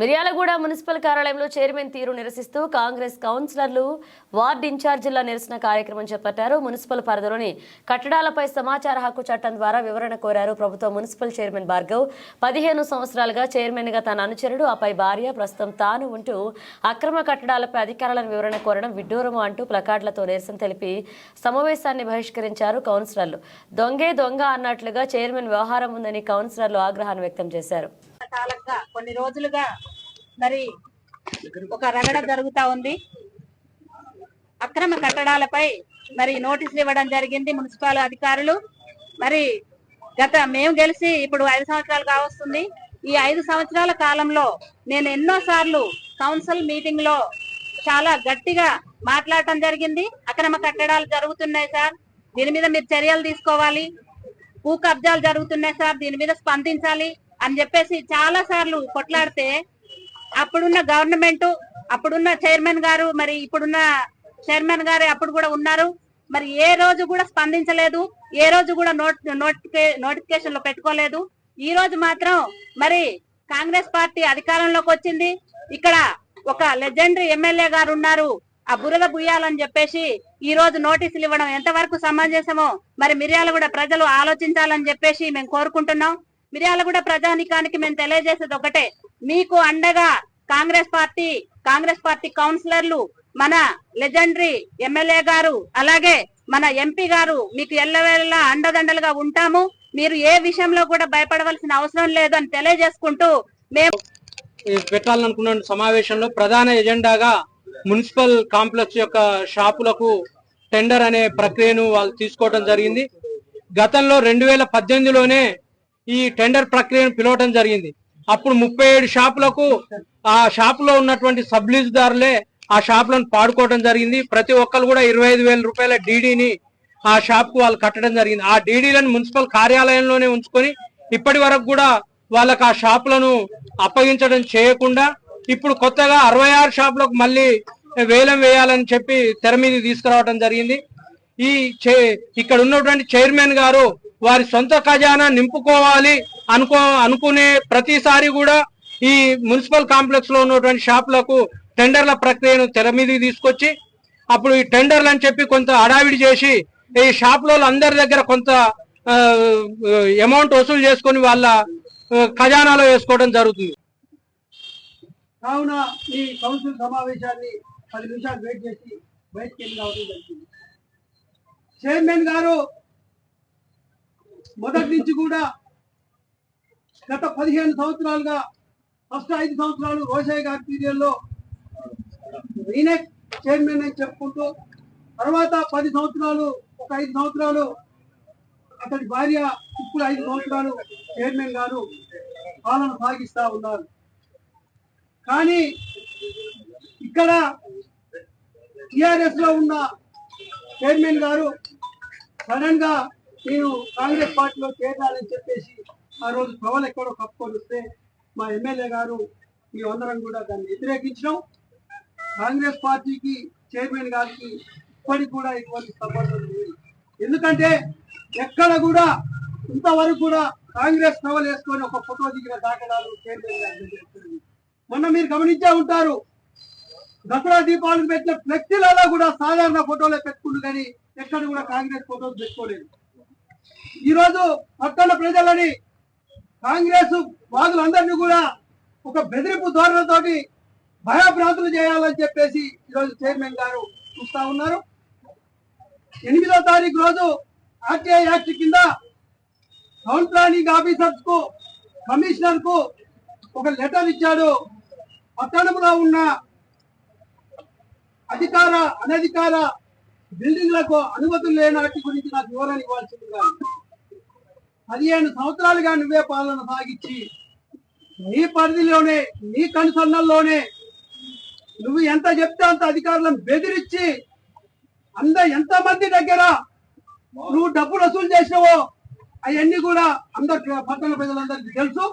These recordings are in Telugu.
మిర్యాలగూడ మున్సిపల్ కార్యాలయంలో చైర్మన్ తీరు నిరసిస్తూ కాంగ్రెస్ కౌన్సిలర్లు వార్డు ఇన్ఛార్జీల నిరసన కార్యక్రమం చేపట్టారు. మున్సిపల్ పరిధిలోని కట్టడాలపై సమాచార హక్కు చట్టం ద్వారా వివరణ కోరారు ప్రభుత్వ మున్సిపల్ చైర్మన్ భార్గవ్. పదిహేను సంవత్సరాలుగా చైర్మన్గా తన అనుచరుడు ఆపై భార్య ప్రస్తుతం తాను ఉంటూ అక్రమ కట్టడాలపై అధికారులను వివరణ కోరడం విడ్డూరము అంటూ ప్లకార్డులతో నిరసన తెలిపి సమావేశాన్ని బహిష్కరించారు కౌన్సిలర్లు. దొంగే దొంగ అన్నట్లుగా చైర్మన్ వ్యవహారం ఉందని కౌన్సిలర్లు ఆగ్రహాన్ని వ్యక్తం చేశారు. కాలంగా కొన్ని రోజులుగా మరి ఒక రగడ జరుగుతా ఉంది. అక్రమ కట్టడాలపై మరి నోటీసులు ఇవ్వడం జరిగింది మున్సిపల్ అధికారులు. మరి గత మేము గెలిచి ఇప్పుడు ఐదు సంవత్సరాలు కావస్తుంది. ఈ ఐదు సంవత్సరాల కాలంలో నేను ఎన్నో సార్లు కౌన్సిల్ మీటింగ్లో చాలా గట్టిగా మాట్లాడటం జరిగింది. అక్రమ కట్టడాలు జరుగుతున్నాయి సార్. దీని మీద మీరు చర్యలు తీసుకోవాలి. భూ కబ్జాలు జరుగుతున్నాయి సార్. దీని మీద స్పందించాలి. అని చెప్పేసి చాలా సార్లు కొట్లాడితే అప్పుడున్న గవర్నమెంట్ అప్పుడున్న చైర్మన్ గారు మరి ఇప్పుడున్న చైర్మన్ గారు అప్పుడు కూడా ఉన్నారు. మరి ఏ రోజు కూడా స్పందించలేదు. ఏ రోజు కూడా నోట్ నోటిఫికే నోటిఫికేషన్లో పెట్టుకోలేదు. ఈ రోజు మాత్రం మరి కాంగ్రెస్ పార్టీ అధికారంలోకి వచ్చింది. ఇక్కడ ఒక లెజెండరీ ఎమ్మెల్యే గారు ఉన్నారు. ఆ బురద బుయ్యాలని చెప్పేసి ఈ రోజు నోటీసులు ఇవ్వడం ఎంతవరకు సమంజసమో మరి మిర్యాల కూడా ప్రజలు ఆలోచించాలని చెప్పేసి మేము కోరుకుంటున్నాం. మిర్యాలగూడ ప్రజానికానికి మేము తెలియజేసేది ఒకటే. మీకు అండగా కాంగ్రెస్ పార్టీ కాంగ్రెస్ పార్టీ కౌన్సిలర్లు మన లెజెండరీ ఎమ్మెల్యే గారు అలాగే మన ఎంపీ గారు మీకు ఎల్లవేళలా అండదండలుగా ఉంటాము. మీరు ఏ విషయంలో కూడా భయపడవలసిన అవసరం లేదు అని తెలియజేసుకుంటూ మేము పెట్టాలనుకున్న సమావేశంలో ప్రధాన ఎజెండాగా మున్సిపల్ కాంప్లెక్స్ యొక్క షాపులకు టెండర్ అనే ప్రక్రియను వాళ్ళు తీసుకోవడం జరిగింది. గతంలో రెండు వేల పద్దెనిమిదిలోనే ఈ టెండర్ ప్రక్రియను పిలవటం జరిగింది. అప్పుడు ముప్పై ఏడు షాపులకు ఆ షాపులో ఉన్నటువంటి సబ్లీజుదారులే ఆ షాపులను పాడుకోవడం జరిగింది. ప్రతి ఒక్కరు కూడా ఇరవై ఐదు వేల రూపాయల డీడీని ఆ షాప్కు వాళ్ళు కట్టడం జరిగింది. ఆ డీడీలను మున్సిపల్ కార్యాలయంలోనే ఉంచుకొని ఇప్పటి వరకు కూడా వాళ్ళకు ఆ షాపులను అప్పగించడం చేయకుండా ఇప్పుడు కొత్తగా అరవై ఆరు షాపులకు మళ్ళీ వేలం వేయాలని చెప్పి తెర మీద తీసుకురావడం జరిగింది. ఈ చే- ఇక్కడ ఉన్నటువంటి చైర్మన్ గారు వారి సొంత ఖజానా నింపుకోవాలి అనుకో అనుకునే ప్రతిసారి కూడా ఈ మున్సిపల్ కాంప్లెక్స్లో ఉన్నటువంటి షాపులకు టెండర్ల ప్రక్రియను తెర మీదకి తీసుకొచ్చి అప్పుడు ఈ టెండర్లు అని చెప్పి కొంత అడావిడి చేసి ఈ షాపులో అందరి దగ్గర కొంత అమౌంట్ వసూలు చేసుకొని వాళ్ళ ఖజానాలో వేసుకోవడం జరుగుతుంది. కావున ఈ కౌన్సిల్ సమావేశాన్ని పది నిమిషాలు వెయిట్ చేసి బయటకు వెళ్ళి రావడం జరిగింది. చైర్మన్ గారు మొదటి నుంచి కూడా గత పదిహేను సంవత్సరాలుగా ఫస్ట్ ఐదు సంవత్సరాలు రోషయ్య గారి పీరియడ్లో ఈయనే చైర్మన్ అని చెప్పుకుంటూ తర్వాత పది సంవత్సరాలు ఒక ఐదు సంవత్సరాలు అతడి భార్య ఇప్పుడు ఐదు సంవత్సరాలు చైర్మన్ గారు పాలన సాగిస్తా ఉన్నారు. కానీ ఇక్కడ టిఆర్ఎస్లో ఉన్న చైర్మన్ గారు సడన్గా నేను కాంగ్రెస్ పార్టీలో చేరాలని చెప్పేసి ఆ రోజు ప్రవలు ఎక్కడో కప్పుకొని వస్తే మా ఎమ్మెల్యే గారు ఈ అందరం కూడా దాన్ని వ్యతిరేకించడం కాంగ్రెస్ పార్టీకి చైర్మన్ గారికి ఇప్పటికి కూడా ఇటువంటి సంబంధం లేదు. ఎందుకంటే ఎక్కడ కూడా ఇంతవరకు కూడా కాంగ్రెస్ ప్రవలు వేసుకొని ఒక ఫోటో దిగిన దాఖలాలు చైర్మన్ గారు మొన్న మీరు గమనించే ఉంటారు దసరా దీపావళికి పెట్టిన ఫ్లెక్సీలలో కూడా సాధారణ ఫోటోలే పెట్టుకుంటు కానీ ఎక్కడ కూడా కాంగ్రెస్ ఫోటోలు పెట్టుకోలేదు. ఈరోజు పట్టణ ప్రజలని కాంగ్రెస్ వాదులందరినీ కూడా ఒక బెదిరింపు ధోరణతోటి భయభ్రాంతులు చేయాలని చెప్పేసి ఈరోజు చైర్మన్ గారు చూస్తా ఉన్నారు. ఎనిమిదో తారీఖు రోజు ఆర్టీఐ యాక్ట్ కింద టౌన్ ప్లానింగ్ ఆఫీసర్స్కు కమిషనర్కు ఒక లెటర్ ఇచ్చాడు. పట్టణంలో ఉన్న అధికార అనధికార బిల్డింగ్లకు అనుమతులు లేని వాటి గురించి నాకు వివరణ ఇవ్వాల్సిందిగా పదిహేను సంవత్సరాలుగా నువ్వే పాలన సాగించి నీ పరిధిలోనే నీ కనుసన్నల్లోనే నువ్వు ఎంత చెప్తే అంత అధికారులను బెదిరించి అంద ఎంత మంది దగ్గర నువ్వు డబ్బులు వసూలు చేసినావో అవన్నీ కూడా అందరు పట్టణ ప్రజలందరికీ తెలుసు.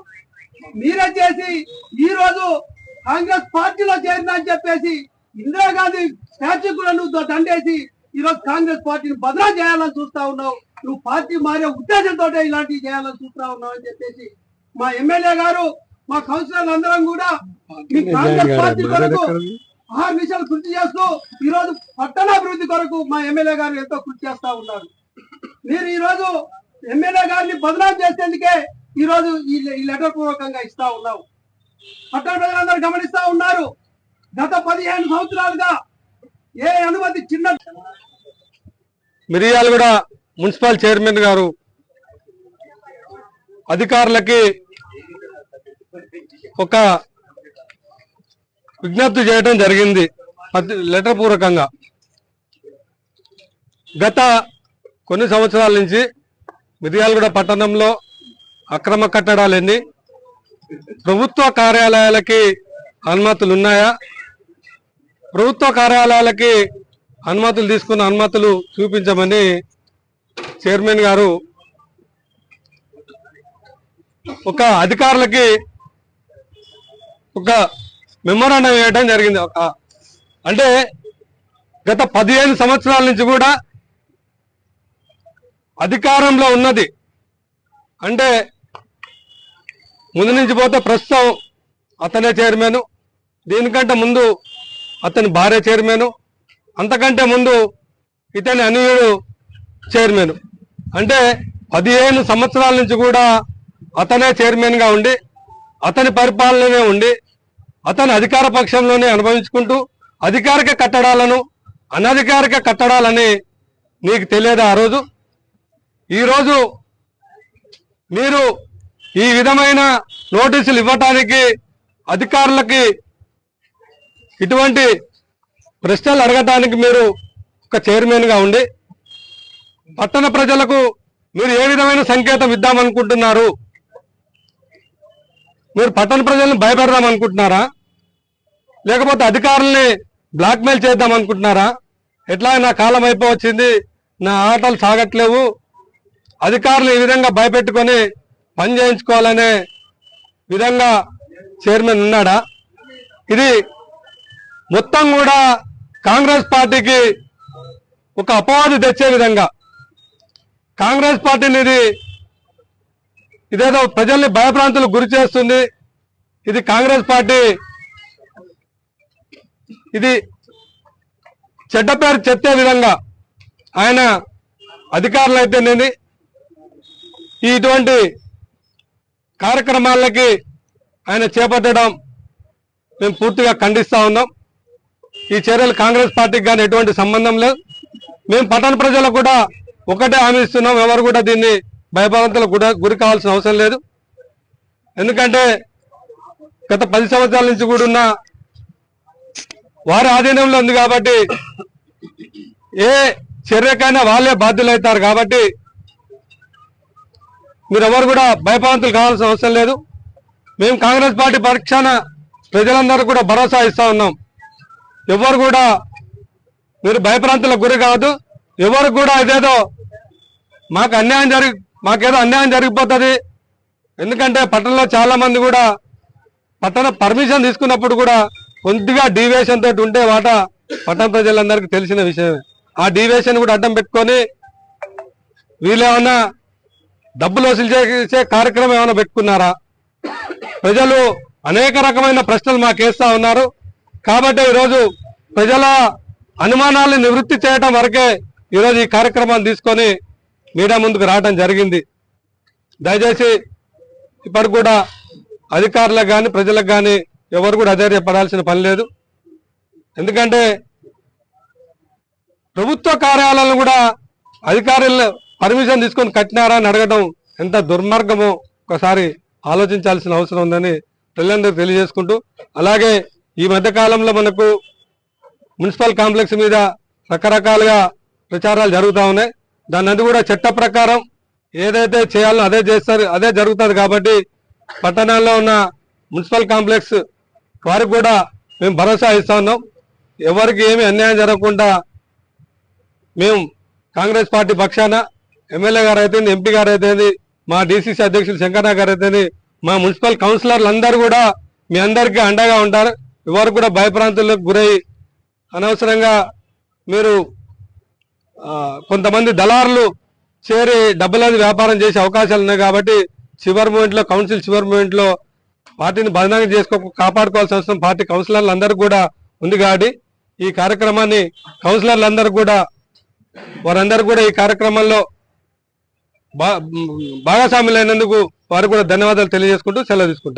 మీరే చేసి ఈ రోజు కాంగ్రెస్ పార్టీలో చేరినా అని చెప్పేసి ఇందిరాగాంధీ స్టాచ్యూ కూడా నువ్వు దండేసి ఈ రోజు కాంగ్రెస్ పార్టీని బదలా చేయాలని చూస్తా ఉన్నావు. నువ్వు పార్టీ మారే ఉద్దేశంతో ఇలాంటివి చేయాలని చూస్తా ఉన్నావు అని చెప్పేసి మా ఎమ్మెల్యే గారు మా కౌన్సిలర్లు అందరం కూడా మీ కాంగ్రెస్ పార్టీ కొరకు ఆరు విషయాలు కృషి చేస్తూ ఈ రోజు పట్టణాభివృద్ధి కొరకు మా ఎమ్మెల్యే గారు ఎంతో కృషి చేస్తా ఉన్నారు. మీరు ఈ రోజు ఎమ్మెల్యే గారిని బదనాం చేసేందుకే ఈ రోజు ఈ లెటర్ పూర్వకంగా ఇస్తా ఉన్నాం పట్టణ ప్రజలందరూ గమనిస్తా ఉన్నారు. గత పదిహేను సంవత్సరాలుగా ఏ అనుమతి చిన్న మిరియాలగూడ మున్సిపల్ చైర్మన్ గారు అధికారులకి ఒక విజ్ఞప్తి చేయడం జరిగింది. లెటర్ పూర్వకంగా. గత కొన్ని సంవత్సరాల నుంచి మిరియాలగూడ పట్టణంలో అక్రమ కట్టడాలు ఎన్ని ప్రభుత్వ కార్యాలయాలకి అనుమతులు ఉన్నాయా ప్రభుత్వ కార్యాలయాలకి అనుమతులు తీసుకున్న అనుమతులు చూపించమని చైర్మన్ గారు ఒక అధికారులకి ఒక మెమోరాండం వేయడం జరిగింది. ఒక అంటే గత పదిహేను సంవత్సరాల నుంచి కూడా అధికారంలో ఉన్నది. అంటే ముందు నుంచి పోతే ప్రస్తుతం అతనే చైర్మన్ దీనికంటే ముందు అతని భార్య చైర్మన్ అంతకంటే ముందు ఇతని అనీయుడు చైర్మన్. అంటే పదిహేను సంవత్సరాల నుంచి కూడా అతనే చైర్మన్గా ఉండి అతని పరిపాలననే ఉండి అతని అధికార పక్షంలోనే అనుభవించుకుంటూ అధికారిక కట్టడాలను అనధికారిక కట్టడాలని నీకు తెలియదు ఆ రోజు? ఈరోజు మీరు ఈ విధమైన నోటీసులు ఇవ్వటానికి అధికారులకి ఇటువంటి ప్రశ్నలు అడగటానికి మీరు ఒక చైర్మన్గా ఉండి పట్టణ ప్రజలకు మీరు ఏ విధమైన సంకేతం ఇద్దామనుకుంటున్నారు? మీరు పట్టణ ప్రజలను భయపెడదాం అనుకుంటున్నారా? లేకపోతే అధికారుల్ని బ్లాక్మెయిల్ చేద్దాం అనుకుంటున్నారా? ఎట్లా నా కాలం అయిపోవచ్చింది నా ఆటలు సాగట్లేవు అధికారులు ఈ విధంగా భయపెట్టుకొని పని చేయించుకోవాలనే విధంగా చైర్మన్ ఉన్నాడా? ఇది మొత్తం కూడా కాంగ్రెస్ పార్టీకి ఒక అపవాదు తెచ్చే విధంగా కాంగ్రెస్ పార్టీని ఇది ఇదేదో ప్రజల్ని భయభ్రాంతులకు గురి చేస్తుంది. ఇది కాంగ్రెస్ పార్టీ ఇది చెడ్డ పేరు చెత్తే విధంగా ఆయన అధికారులు అయితేనేది ఇటువంటి కార్యక్రమాలకి ఆయన చేపట్టడం మేము పూర్తిగా ఖండిస్తూ ఉన్నాం. ఈ చర్యలు కాంగ్రెస్ పార్టీకి కానీ ఎటువంటి సంబంధం లేదు. మేము పట్టణ ప్రజలకు కూడా ఒకటే హామీ ఇస్తున్నాం. ఎవరు కూడా దీన్ని భయభ్రాంతులకు కూడా గురి కావాల్సిన అవసరం లేదు. ఎందుకంటే గత పది సంవత్సరాల నుంచి కూడా ఉన్న వారి ఆధీనంలో ఉంది కాబట్టి ఏ చర్యకైనా వాళ్ళే బాధ్యులవుతారు కాబట్టి మీరు కూడా భయభ్రాంతులు కావాల్సిన అవసరం లేదు. మేము కాంగ్రెస్ పార్టీ పక్షాన ప్రజలందరూ కూడా భరోసా ఇస్తా ఉన్నాం. ఎవరు కూడా మీరు భయప్రాంతులకు గురి కావద్దు. ఎవరు కూడా ఇదేదో మాకు అన్యాయం జరిగి మాకేదో అన్యాయం జరిగిపోతుంది. ఎందుకంటే పట్టణంలో చాలా మంది కూడా పట్టణ పర్మిషన్ తీసుకున్నప్పుడు కూడా కొద్దిగా డీవియేషన్ తోటి ఉంటే వాట పట్టణ ప్రజలందరికీ తెలిసిన విషయమే. ఆ డీవియేషన్ కూడా అడ్డం పెట్టుకొని వీళ్ళేమన్నా డబ్బులు వసూలు చేసే కార్యక్రమం ఏమైనా పెట్టుకున్నారా? ప్రజలు అనేక రకమైన ప్రశ్నలు మాకేస్తా ఉన్నారు. కాబట్టి ఈరోజు ప్రజల అనుమానాలను నివృత్తి చేయటం వరకే ఈరోజు ఈ కార్యక్రమాన్ని తీసుకొని మీడియా ముందుకు రావడం జరిగింది. దయచేసి ఇప్పటికి కూడా అధికారులకు కానీ ప్రజలకు కానీ ఎవరు కూడా అధైర్యపడాల్సిన పని లేదు. ఎందుకంటే ప్రభుత్వ కార్యాలయాలను కూడా అధికారులు పర్మిషన్ తీసుకొని కట్టినారా అని అడగడం ఎంత దుర్మార్గమో ఒకసారి ఆలోచించాల్సిన అవసరం ఉందని ప్రజలందరూ తెలియజేసుకుంటూ అలాగే ఈ మధ్యకాలంలో మనకు మున్సిపల్ కాంప్లెక్స్ మీద రకరకాలుగా ప్రచారాలు జరుగుతూ ఉన్నాయి. దాన్ని అది కూడా చట్ట ప్రకారం ఏదైతే చేయాలో అదే చేస్తారు అదే జరుగుతుంది కాబట్టి పట్టణాల్లో ఉన్న మున్సిపల్ కాంప్లెక్స్ వారికి కూడా మేము భరోసా ఇస్తా ఉన్నాం. ఎవరికి ఏమి అన్యాయం జరగకుండా మేము కాంగ్రెస్ పార్టీ పక్షాన ఎమ్మెల్యే గారు అయితే ఎంపీ గారు అయితే మా డిసిసి అధ్యక్షులు శంకరన్న గారు అయితే మా మున్సిపల్ కౌన్సిలర్లు అందరూ కూడా మీ అందరికీ అండగా ఉంటారు. ఎవరు కూడా భయప్రాంతులకు గురై అనవసరంగా మీరు కొంతమంది దళారులు చేరి డబ్బులని వ్యాపారం చేసే అవకాశాలు ఉన్నాయి కాబట్టి చివరి మూమెంట్లో కౌన్సిల్ చివరి మూమెంట్లో పార్టీని బదనాంగం చేసుకో కాపాడుకోవాల్సిన అవసరం పార్టీ కౌన్సిలర్లు అందరూ కూడా ఉంది కాబట్టి ఈ కార్యక్రమాన్ని కౌన్సిలర్లు అందరూ కూడా వారందరూ కూడా ఈ కార్యక్రమంలో బా భాగస్వాములైనందుకు వారు కూడా ధన్యవాదాలు తెలియజేసుకుంటూ సెలవు తీసుకుంటాం.